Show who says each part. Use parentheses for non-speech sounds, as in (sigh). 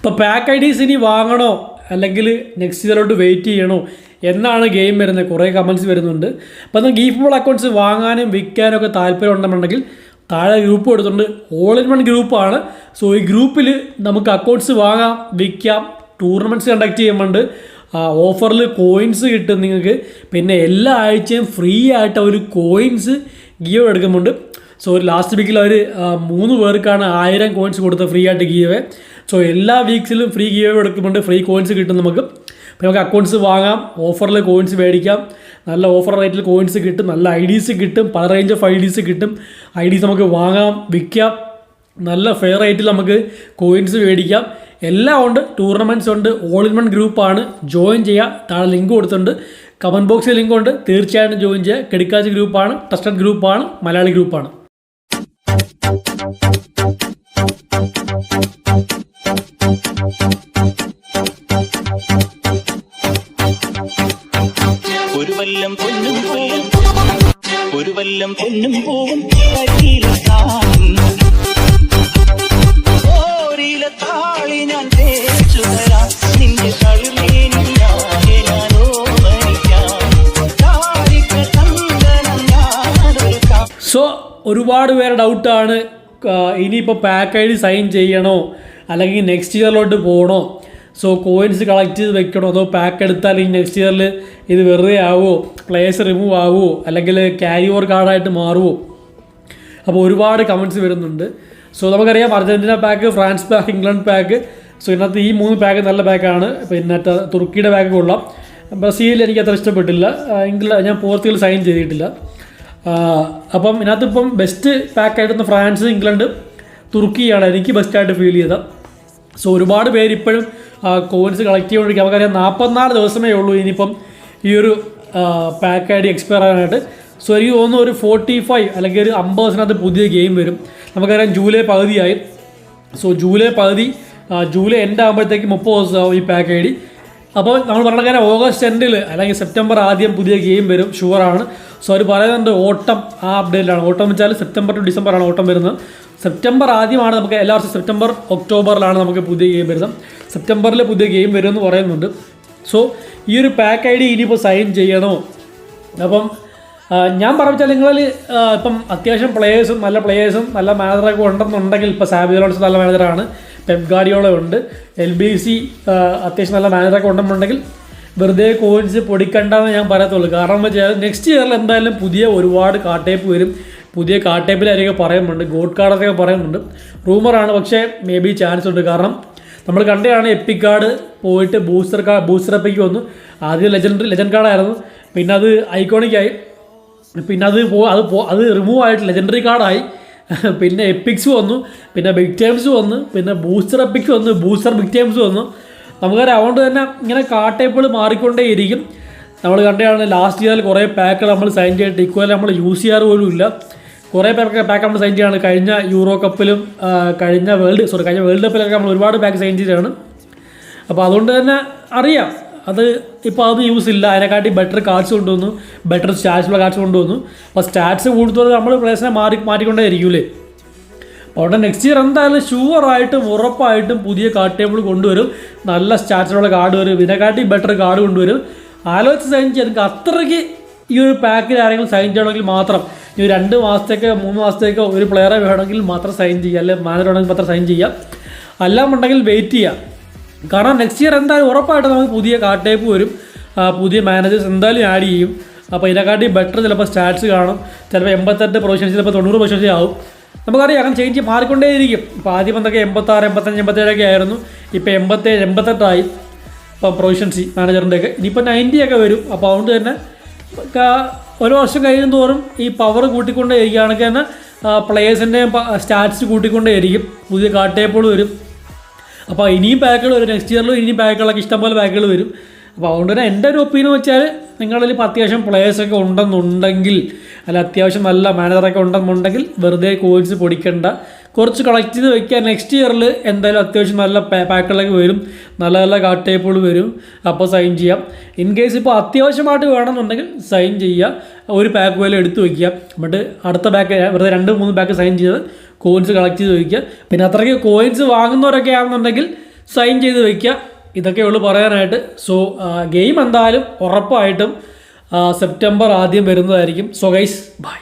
Speaker 1: ഇപ്പോൾ pack I ഡീസ് ഇനി വാങ്ങണോ? അല്ലെങ്കിൽ നെക്സ്റ്റ് ഇയറിലോട്ട് വെയിറ്റ് ചെയ്യണോ? എന്നാണ് ഗെയിം വരുന്നത്. കുറേ കമൻസ് വരുന്നുണ്ട്. അപ്പോൾ നമുക്ക് ഫുട്ബോൾ അക്കൗണ്ട്സ് വാങ്ങാനും വിൽക്കാനും ഒക്കെ താല്പര്യം ഉണ്ടെന്നുണ്ടെങ്കിൽ താഴെ ഗ്രൂപ്പ് കൊടുത്തിട്ടുണ്ട്. ഓൾ ഇൻ വൺ ഗ്രൂപ്പാണ് സോ ഈ ഗ്രൂപ്പിൽ നമുക്ക് അക്കൗണ്ട്സ് വാങ്ങാം വിൽക്കാം ടൂർണമെന്റ്സ് കണ്ടക്ട് ചെയ്യുന്നുണ്ട് ഓഫറിൽ കോയിൻസ് കിട്ടും നിങ്ങൾക്ക്. പിന്നെ എല്ലാ ആഴ്ചയും ഫ്രീ ആയിട്ട് അവർ കോയിൻസ് ഗിയോ എടുക്കുന്നുണ്ട്. സോ ലാസ്റ്റ് വീക്കിൽ അവർ മൂന്ന് പേർക്കാണ് ആയിരം കോയിൻസ് കൊടുത്ത് ഫ്രീ ആയിട്ട് ഗീവേ സോ എല്ലാ വീക്സിലും ഫ്രീ ഗിയോ എടുക്കുന്നുണ്ട്. ഫ്രീ കോയിൻസ് കിട്ടും നമുക്ക്. അപ്പോൾ നമുക്ക് അക്കൗണ്ട്സ് വാങ്ങാം. ഓഫറിൽ കോയിൻസ് മേടിക്കാം. നല്ല ഓഫർ റേറ്റിൽ കോയിൻസ് കിട്ടും. നല്ല ഐ ഡീസ് കിട്ടും. പല റേഞ്ച് ഓഫ് ഐ ഡീസ് കിട്ടും. ഐ ഡീസ് നമുക്ക് വാങ്ങാം വിൽക്കാം. നല്ല ഫെയർ റേറ്റിൽ നമുക്ക് കോയിൻസ് മേടിക്കാം. എല്ലാം ഉണ്ട്. ടൂർണമെന്റ്സ് ഉണ്ട്. ഓൾ ഇൻ വൺ ഗ്രൂപ്പാണ് ജോയിൻ ചെയ്യുക താഴെ ലിങ്ക് കൊടുത്തിട്ടുണ്ട്. കമന്റ് ബോക്സിൽ ലിങ്ക് ഉണ്ട്. തീർച്ചയായിട്ടും ജോയിൻ ചെയ്യുക കെടുക്കാച്ച് ഗ്രൂപ്പാണ് ട്രസ്റ്റഡ് ഗ്രൂപ്പാണ് മലയാളി ഗ്രൂപ്പാണ്
Speaker 2: ഒരു വല്ലം പൊന്നും പൂവും ഓരില താളി ഞാൻ തേച്ചു തരാം. നിന്റെ
Speaker 1: സോ ഒരുപാട് പേരുടെ ഡൗട്ടാണ് ഇനിയിപ്പോൾ പാക്ക് ഐ ഡി സൈൻ ചെയ്യണോ? അല്ലെങ്കിൽ നെക്സ്റ്റ് ഇയറിലോട്ട് പോകണോ സോ കോയിൻസ് കളക്ട് ചെയ്ത് വെക്കണോ? അതോ പാക്ക് എടുത്താൽ ഈ നെക്സ്റ്റ് ഇയറിൽ ഇത് വെറുതെ ആവുമോ പ്ലേസ് റിമൂവ് ആവുമോ അല്ലെങ്കിൽ ക്യാരി ഓവർ കാർഡായിട്ട് മാറുമോ അപ്പോൾ ഒരുപാട് കമൻസ് വരുന്നുണ്ട്. സോ നമുക്കറിയാം Argentina pack France pack England pack so ഇന്നത്തെ ഈ മൂന്ന് പാക്ക് നല്ല പാക്കാണ് പിന്നെ തുർക്കിയുടെ പാക്ക് കൊള്ളാം. ബ്രസീൽ എനിക്ക് അത്ര ഇഷ്ടപ്പെട്ടില്ല. ഇംഗ്ലണ്ട് ഞാൻ പോർച്ചുഗൽ സൈൻ ചെയ്തിട്ടില്ല. അപ്പം ഇതിനകത്ത് ഇപ്പം ബെസ്റ്റ് പാക്കായിട്ടൊന്ന് ഫ്രാൻസ് ഇംഗ്ലണ്ട് തുർക്കിയാണ് എനിക്ക് ബെസ്റ്റായിട്ട് ഫീൽ ചെയ്തത്. സോ ഒരുപാട് പേര് ഇപ്പോഴും കോയിൻസ് കളക്ട് ചെയ്തുകൊണ്ടിരിക്കുക നമുക്കറിയാം നാൽപ്പത്തിനാല് ദിവസമേ ഉള്ളൂ ഇനിയിപ്പം ഈ ഒരു പാക്ക് ഐ ഡി എക്സ്പയർ ആകാനായിട്ട്. സോ എനിക്ക് തോന്നുന്നു ഒരു ഫോർട്ടി ഫൈവ് അല്ലെങ്കിൽ ഒരു അമ്പത് ദിവസത്തിനകത്ത് പുതിയ ഗെയിം വരും. നമുക്കറിയാം ജൂലൈ പകുതിയായി. സോ ജൂലൈ പകുതി ജൂലൈ എൻഡ് ആകുമ്പോഴത്തേക്ക് മുപ്പത് ദിവസമാവും ഈ പാക്ക് ഐ ഡി അപ്പോൾ നമ്മൾ പറഞ്ഞ കാര്യം ഓഗസ്റ്റ് എൻഡിൽ അല്ലെങ്കിൽ സെപ്റ്റംബർ ആദ്യം പുതിയ ഗെയിം വരും ഷുവറാണ് സോ അവർ പറയുന്നുണ്ട് ഓട്ടം ആ അപ്ഡേറ്റിലാണ് ഓട്ടം വെച്ചാൽ സെപ്റ്റംബർ ടു ഡിസംബർ ആണ് ഓട്ടം വരുന്നത്. സെപ്റ്റംബർ ആദ്യമാണ് നമുക്ക് എല്ലാ വർഷവും സെപ്റ്റംബർ ഒക്ടോബറിലാണ് നമുക്ക് പുതിയ ഗെയിം വരുന്നത്. സെപ്റ്റംബറിൽ പുതിയ ഗെയിം വരുമെന്ന് പറയുന്നുണ്ട്. സോ ഈ ഒരു പാക്ക് ഐ ഡി ഇനിയിപ്പോൾ സൈൻ ചെയ്യണോ? അപ്പം ഞാൻ പറഞ്ഞാൽ നിങ്ങളിൽ ഇപ്പം അത്യാവശ്യം പ്ലേയേഴ്സും നല്ല പ്ലേയേഴ്സും നല്ല മാനേജറൊക്കെ ഉണ്ടെന്നുണ്ടെങ്കിൽ ഇപ്പോൾ സാബി നല്ല മാനേജറാണ് പെപ് ഗാഡിയോള ഉണ്ട്. എൽ ബി സി അത്യാവശ്യം നല്ല മാനേജറൊക്കെ ഉണ്ടെന്നുണ്ടെങ്കിൽ വെറുതെ കോയിൻസ് പൊടിക്കണ്ടെന്ന് ഞാൻ പറയത്തുള്ളൂ. കാരണം വെച്ചാൽ നെക്സ്റ്റ് ഇയറിൽ എന്തായാലും പുതിയ ഒരുപാട് കാട്ടേപ്പ് വരും. പുതിയ കാട്ടേപ്പിലായിരിക്കും പറയുന്നുണ്ട്. ഗോഡ് കാർഡൊക്കെ പറയുന്നുണ്ട്. റൂമറാണ് പക്ഷേ മേ ബി ചാൻസ് ഉണ്ട്. കാരണം നമ്മൾ കണ്ടതാണ് എപ്പിക് കാർഡ് പോയിട്ട് ബൂസ്റ്റർ കാർഡ് ബൂസ്റ്റർ എപ്പിക്ക് വന്നു. ആദ്യം ലെജൻഡ് ലെജൻഡ് കാർഡായിരുന്നു പിന്നെ അത് ഐക്കോണിക്കായി പിന്നെ അത് പോ അത് പോ അത് റിമൂവ് ആയിട്ട് ലെജൻഡറി കാർഡായി (laughs) പിന്നെ എപ്പിക്സ് വന്നു. പിന്നെ ബിഗ് ടൈംസ് വന്നു. പിന്നെ ബൂസ്റ്റർ എപ്പിക്സ് വന്നു. ബൂസ്റ്റർ ബിഗ് ടൈംസ് വന്നു. നമുക്കറിയാം അതുകൊണ്ട് തന്നെ ഇങ്ങനെ കാട്ടേപ്പുകൾ മാറിക്കൊണ്ടേയിരിക്കും. നമ്മൾ കണ്ടതാണ് ലാസ്റ്റ് ഇയറിൽ കുറേ പാക്കുകൾ നമ്മൾ സൈൻ ചെയ്തിട്ട് ഇക്വൽ നമ്മൾ യൂസ് ചെയ്യാറ് പോലും ഇല്ല. കുറേ പേർക്ക് പാക്ക് നമ്മൾ സൈൻ ചെയ്യാണ്. കഴിഞ്ഞ യൂറോ കപ്പിലും കഴിഞ്ഞ വേൾഡ് സോറി കഴിഞ്ഞ വേൾഡ് കപ്പിലൊക്കെ നമ്മൾ ഒരുപാട് പാക്ക് സൈൻ ചെയ്തതാണ് അപ്പോൾ അതുകൊണ്ട് തന്നെ അറിയാം. അത് ഇപ്പോൾ അതൊന്നും യൂസ് ഇല്ല. അതിനെക്കാട്ടി ബെറ്റർ കാർഡ്സ് കൊണ്ടുവന്നു. ബെറ്റർ സ്റ്റാറ്റ്സുള്ള കാർഡ്സ് കൊണ്ടുവന്നു. അപ്പോൾ സ്റ്റാറ്റ്സ് കൂടുതൽ നമ്മൾ പ്ലേസിനെ മാറി മാറ്റിക്കൊണ്ടേ ഇരിക്കൂലേ അപ്പോൾ അവിടെ നെക്സ്റ്റ് ഇയർ എന്തായാലും ഷുവറായിട്ടും ഉറപ്പായിട്ടും പുതിയ കാർഡ് ടേബിൾ കൊണ്ടുവരും. നല്ല സ്റ്റാറ്റ്സിലുള്ള കാർഡ് വരും. ഇതിനെക്കാട്ടി ബെറ്റർ കാർഡ് കൊണ്ടുവരും. ആലോചിച്ച് സൈൻ ചെയ്യാൻ അത്രയ്ക്ക് ഈ ഒരു പാക്കിൽ ആരെങ്കിലും സൈൻ ചെയ്യണമെങ്കിൽ മാത്രം ഒരു രണ്ട് മാസത്തേക്ക് മൂന്ന് മാസത്തേക്ക് ഒരു പ്ലെയറെ വേണമെങ്കിൽ മാത്രം സൈൻ ചെയ്യുക. അല്ലെങ്കിൽ മാനേജർ വേണമെങ്കിൽ മാത്രം സൈൻ ചെയ്യാം അല്ലാന്നുണ്ടെങ്കിൽ വെയിറ്റ് ചെയ്യാം കാരണം നെക്സ്റ്റ് ഇയർ എന്തായാലും ഉറപ്പായിട്ട് നമുക്ക് പുതിയ കാട്ടേപ്പ് ടൈപ്പ് വരും. പുതിയ മാനേജേഴ്സ് എന്തായാലും ആഡ് ചെയ്യും. അപ്പോൾ ഇതിനെക്കാട്ടി ബെറ്റർ ചിലപ്പോൾ സ്റ്റാറ്റ്സ് കാണും. ചിലപ്പോൾ എൺപത്തെട്ട് പ്രൊഫഷൻസ് ചിലപ്പോൾ തൊണ്ണൂറ് പ്രൊഫഷൻസ് ആവും. നമുക്കറിയാം അങ്ങനെ ചേഞ്ച് മാറിക്കൊണ്ടേയിരിക്കും. ഇപ്പോൾ ആദ്യം എന്തൊക്കെ എൺപത്താറ് എൺപത്തഞ്ച് എൺപത്തേഴൊക്കെ ആയിരുന്നു. ഇപ്പോൾ എൺപത്തേഴ് എൺപത്തെട്ടായി ഇപ്പം പ്രൊഫഷൻസി മാനേജറിന്റെയൊക്കെ ഇനിയിപ്പോൾ നയന്റി ഒക്കെ വരും. അപ്പോൾ അതുകൊണ്ട് തന്നെ ഒരു വർഷം കഴിയും തോറും ഈ പവർ കൂട്ടിക്കൊണ്ടേ ഇരിക്കുകയാണെങ്കിൽ തന്നെ പ്ലേയേഴ്സിന്റെയും സ്റ്റാറ്റ്സ് കൂട്ടിക്കൊണ്ടേ ഇരിക്കും പുതിയ കാട്ടേപ്പോൾ വരും. അപ്പോൾ ഇനിയും പാക്കുകൾ വരും. നെക്സ്റ്റ് ഇയറിലും ഇനിയും പാക്കുകളൊക്കെ ഇഷ്ടംപോലെ പാക്കുകൾ വരും. അപ്പോൾ അതുകൊണ്ട് തന്നെ എന്റെ ഒരു ഒപ്പീനിയൻ വെച്ചാൽ നിങ്ങളിൽ ഇപ്പോൾ അത്യാവശ്യം പ്ലേയേഴ്സൊക്കെ ഉണ്ടെന്നുണ്ടെങ്കിൽ അല്ല അത്യാവശ്യം നല്ല മാനേജറൊക്കെ ഉണ്ടെന്നുണ്ടെങ്കിൽ വെറുതെ കോയിൻസ് പൊടിക്കണ്ട. കുറച്ച് കളക്ട് ചെയ്ത് വെക്കുക നെക്സ്റ്റ് ഇയറിൽ എന്തായാലും അത്യാവശ്യം നല്ല പാക്കുകളൊക്കെ വരും. നല്ല നല്ല കാർഡ് ടൈപ്പുകൾ വരും. അപ്പോൾ സൈൻ ചെയ്യാം. ഇൻ കേസ് ഇപ്പോൾ അത്യാവശ്യമായിട്ട് വേണമെന്നുണ്ടെങ്കിൽ സൈൻ ചെയ്യുക ഒരു പാക്ക് പോലെ എടുത്ത് വയ്ക്കുക എന്നിട്ട് അടുത്ത ബാക്ക് വെറുതെ രണ്ട് മൂന്ന് ബാക്ക് സൈൻ ചെയ്ത് കോയിൻസ് കളക്ട് ചെയ്ത് വയ്ക്കുക പിന്നെ അത്രയ്ക്ക് കോയിൻസ് വാങ്ങുന്നവരൊക്കെ ആണെന്നുണ്ടെങ്കിൽ സൈൻ ചെയ്ത് വയ്ക്കുക ഇതൊക്കെ ഉള്ളു പറയാനായിട്ട്. സോ ഗെയിം എന്തായാലും ഉറപ്പായിട്ടും സെപ്റ്റംബർ ആദ്യം വരുന്നതായിരിക്കും. So guys bye